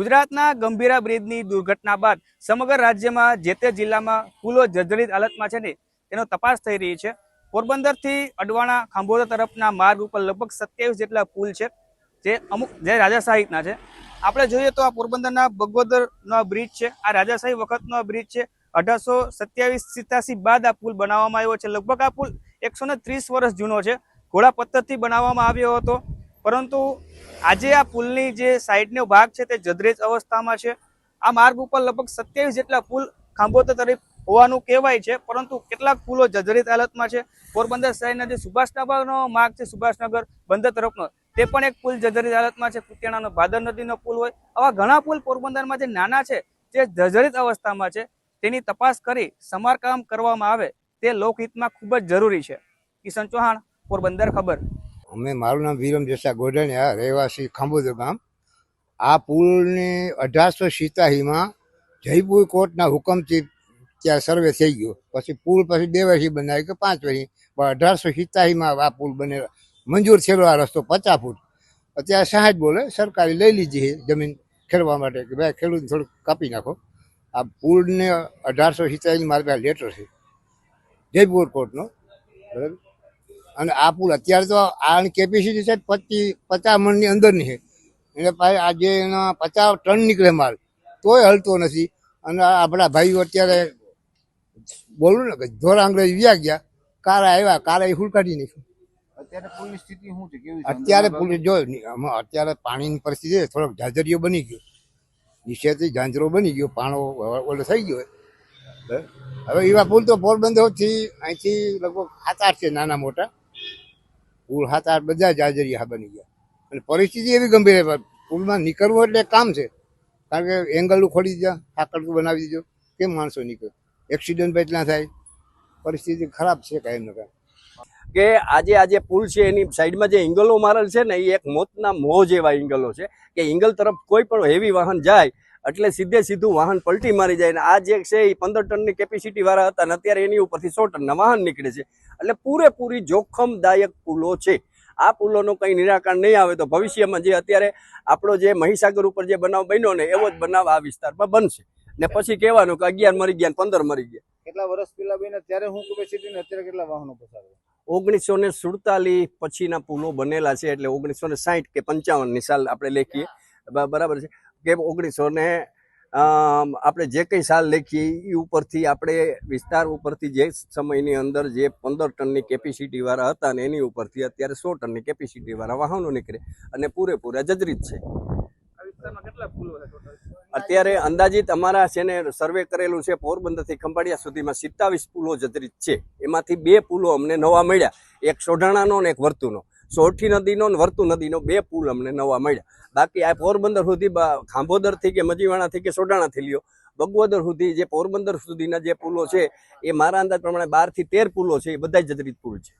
ગુજરાતના ગંભીરા બ્રિજની દુર્ઘટના બાદ સમગ્ર રાજ્યમાં જે તે જિલ્લામાં પુલો જર્જરિત હાલતમાં છે ને, તેનો તપાસ થઈ રહી છે. પોરબંદરથી અડવાણા ખાંભોદા તરફના માર્ગ ઉપર લગભગ સત્યાવીસ જેટલા પુલ છે, જે અમુક, જે રાજાશાહીના છે. આપણે જોઈએ તો આ પોરબંદરના બગોદરનો બ્રિજ છે, આ રાજાશાહી વખતનો બ્રિજ છે. અઢારસો સત્યાવીસ સિત્યાસી બાદ આ પુલ બનાવવામાં આવ્યો છે. લગભગ આ પુલ એકસો વર્ષ જૂનો છે. ઘોડા પથ્થરથી બનાવવામાં આવ્યો હતો. પરંતુ આજે આ પુલની જે સાઈડનો ભાગ છે તે જદરેજ અવસ્થામાં છે. આ માર્ગ ઉપર લગભગ સત્યાવીસ જેટલા પુલ ખાંભોતર તરફ હોવાનું કહેવાય છે, પરંતુ કેટલાક પુલો જર્જરિત હાલતમાં છે. પોરબંદર શહેરના જે સુભાષનગરનો માર્ગ છે, સુભાષનગર બંદર તરફનો, તે પણ એક પુલ જર્જરિત હાલતમાં છે. કુતિયાણાનો ભાદર નદીનો પુલ હોય, આવા ઘણા પુલ પોરબંદરમાં જે નાના છે, જે જર્જરિત અવસ્થામાં છે, તેની તપાસ કરી સમારકામ કરવામાં આવે તે લોકહિતમાં ખૂબ જ જરૂરી છે. કિશન ચૌહાણ, પોરબંદર ખબર. અમે, મારું નામ વિરમ દેસા ગોડણિયા, રહેવાસી ખાંભોદર ગામ. આ પુલને અઢારસો સિત્યાસીમાં જયપુર કોર્ટના હુકમથી ત્યાં સર્વે થઈ ગયો. પછી પુલ પછી બે વર્ષથી બનાવ્યો કે પાંચ વર્ષથી. પણ અઢારસો સિત્યાસીમાં આ પુલ બને મંજૂર થયેલો આ રસ્તો પચાસ ફૂટ. અત્યારે સાહેબ બોલે, સરકારે લઈ લીધી છે જમીન ખેડવા માટે. કે ભાઈ ખેડૂત થોડુંક કાપી નાખો. આ પુલને અઢારસો સિત્યાસી મારી પાસે લેટર છે. જયપુર કોર્ટનો. બરાબર? અને આ પુલ અત્યારે તો આની કેપેસિટી છે પચીસ પચાસ મણની અંદરની છે. એટલે પાછી આજે એના પચાસ ટન નીકળે માલ તોય હલતો નથી. અને આપણા ભાઈઓ અત્યારે બોલું ને કે ધોરા અંગ્રેજ વ્યા ગયા કાર આવ્યા કાર એ હુલકાઢી નાખ્યું. અત્યારે પુલની સ્થિતિ શું છે? કેવી અત્યારે પુલ જો અત્યારે પાણીની પરિસ્થિતિ થોડોક ઝાંઝરિયો બની ગયો. નિશેથી ઝાંઝરો બની ગયો પાણો ઓલો થઈ ગયો? હવે એવા પુલ તો પોરબંદરથી અહીંથી લગભગ સાત આઠ છે નાના મોટા. પુલ આઠ બધા જાજરિયા બની ગયા. અને પરિસ્થિતિ એવી ગંભીર પુલમાં નીકળવું એટલે કામ છે. કારણ કે એંગલ ખોલી દીધા સાંકળ બનાવી દીધો. કેમ માણસો નીકળે? એક્સિડન્ટ એટલા થાય. પરિસ્થિતિ ખરાબ છે કાંઈ ને કાંઈ. કે આજે આજે પુલ છે, એની સાઈડમાં જે એંગલો મારેલ છે ને, એ એક મોતના મોહ જેવા એંગલો છે. કે એંગલ તરફ કોઈ પણ હેવી વાહન જાય એટલે સીધે સીધું વાહન પલટી મારી જાય ને આ જે છે એ પંદર ટનની કેપેસિટી વાળા હતા ને અત્યારે એની ઉપરથી સો ટનના વાહન નીકળે છે. એટલે પૂરેપૂરી જોખમદાયક પુલો છે. આ પુલોનું કંઈ નિરાકરણ નહીં આવે તો ભવિષ્યમાં જે અત્યારે આપણો જે મહીસાગર ઉપર જે બનાવ બન્યો ને એવો જ બનાવ આ વિસ્તારમાં બનશે. ને પછી કહેવાનું કે અગિયાર મરી ગયા પંદર મરી ગયા. કેટલા વર્ષ પહેલા બન્યા? ત્યારે હું કેપેસિટી અત્યારે કેટલા વાહનો પસાર ઓગણીસો ને સુડતાલીસ પછીના પુલો બનેલા છે એટલે ઓગણીસો ને સાહીઠ કે પંચાવનની સાલ આપણે લેખીએ. બરાબર છે. કે ઓગણીસો ને આપણે જે કંઈ સાલ લેખીએ એ ઉપરથી આપણે વિસ્તાર ઉપરથી જે સમયની અંદર જે પંદર ટનની કેપેસિટીવાળા હતા ને એની ઉપરથી અત્યારે સો ટનની કેપેસિટીવાળા વાહનો નીકળે અને પૂરેપૂરા જજરીત છે? અત્યારે અંદાજિત અમારા છે ને સર્વે કરેલું છે પોરબંદરથી ખંભાળિયા સુધીમાં સિત્તાવીસ પુલો જજરિત છે. એમાંથી બે પુલો અમને નવા મળ્યા એક સોઢાણાનો ને એક વર્તુનો. સોરઠી નદીનો ને વર્તુ નદીનો બે પુલ અમને નવા મળ્યા. બાકી આ પોરબંદર સુધી ખાંભોદરથી કે મજીવાણાથી કે સોડાણાથી લ્યો, બગવદર સુધી જે પોરબંદર સુધીના જે પુલો છે, એ મારા અંદાજ પ્રમાણે બારથી તેર પુલો છે, એ બધા જજરિત પુલ છે.